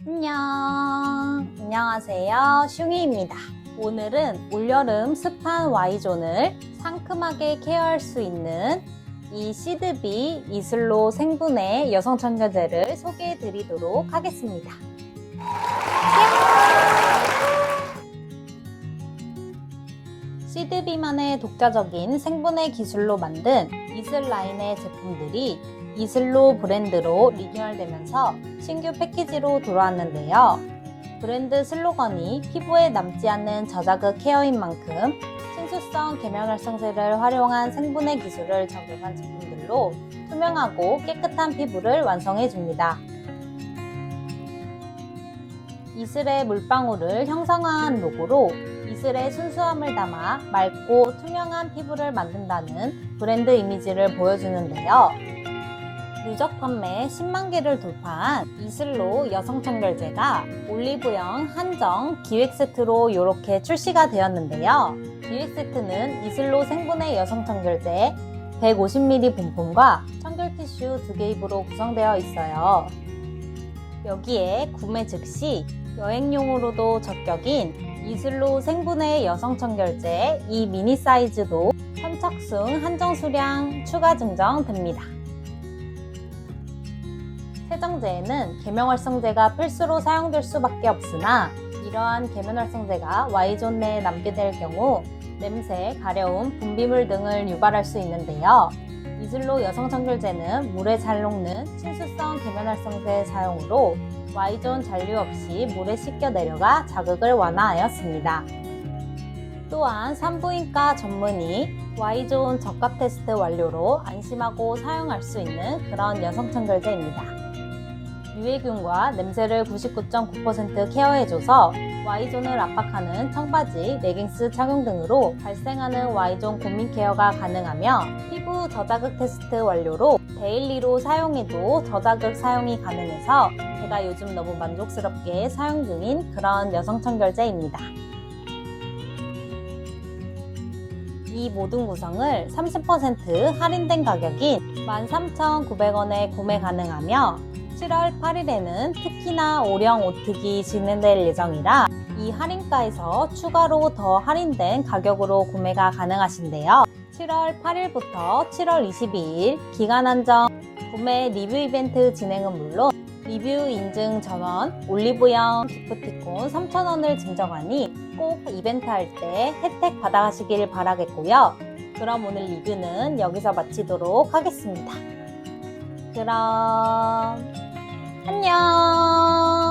안녕. 안녕하세요. 슝이입니다. 오늘은 올여름 습한 Y존을 상큼하게 케어할 수 있는 이 시드비 이슬로 생분해 여성 청결제를 소개해 드리도록 하겠습니다. 시드비만의 독자적인 생분해 기술로 만든 이슬 라인의 제품들이 이슬로 브랜드로 리뉴얼되면서 신규 패키지로 돌아왔는데요. 브랜드 슬로건이 피부에 남지 않는 저자극 케어인 만큼 친수성 계면활성제를 활용한 생분해 기술을 적용한 제품들로 투명하고 깨끗한 피부를 완성해 줍니다. 이슬의 물방울을 형상화한 로고로 이슬의 순수함을 담아 맑고 투명한 피부를 만든다는 브랜드 이미지를 보여주는데요. 누적 판매 10만 개를 돌파한 이슬로 여성 청결제가 올리브영 한정 기획 세트로 이렇게 출시가 되었는데요. 기획 세트는 이슬로 생분해 여성 청결제 150ml 분품과 청결 티슈 2개 입으로 구성되어 있어요. 여기에 구매 즉시 여행용으로도 적격인 이슬로 생분해 여성 청결제 이 미니 사이즈도 선착순 한정 수량 추가 증정됩니다. 세정제에는 계면활성제가 필수로 사용될 수밖에 없으나 이러한 계면활성제가 Y존 내에 남게 될 경우 냄새, 가려움, 분비물 등을 유발할 수 있는데요. 이슬로 여성 청결제는 물에 잘 녹는 친수성 계면활성제 사용으로 Y존 잔류 없이 물에 씻겨 내려가 자극을 완화하였습니다. 또한 산부인과 전문의 Y존 적합 테스트 완료로 안심하고 사용할 수 있는 그런 여성 청결제입니다. 유해균과 냄새를 99.9% 케어해줘서 Y존을 압박하는 청바지, 레깅스 착용 등으로 발생하는 Y존 고민 케어가 가능하며 피부 저자극 테스트 완료로 데일리로 사용해도 저자극 사용이 가능해서 제가 요즘 너무 만족스럽게 사용 중인 그런 여성 청결제입니다. 이 모든 구성을 30% 할인된 가격인 13,900원에 구매 가능하며 7월 8일에는 특히나 오령 오특이 진행될 예정이라 이 할인가에서 추가로 더 할인된 가격으로 구매가 가능하신데요. 7월 8일부터 7월 22일 기간 한정 구매 리뷰 이벤트 진행은 물론 리뷰 인증 전원 올리브영 기프티콘 3,000원을 증정하니 꼭 이벤트 할 때 혜택 받아가시길 바라겠고요. 그럼 오늘 리뷰는 여기서 마치도록 하겠습니다. 그럼 안녕!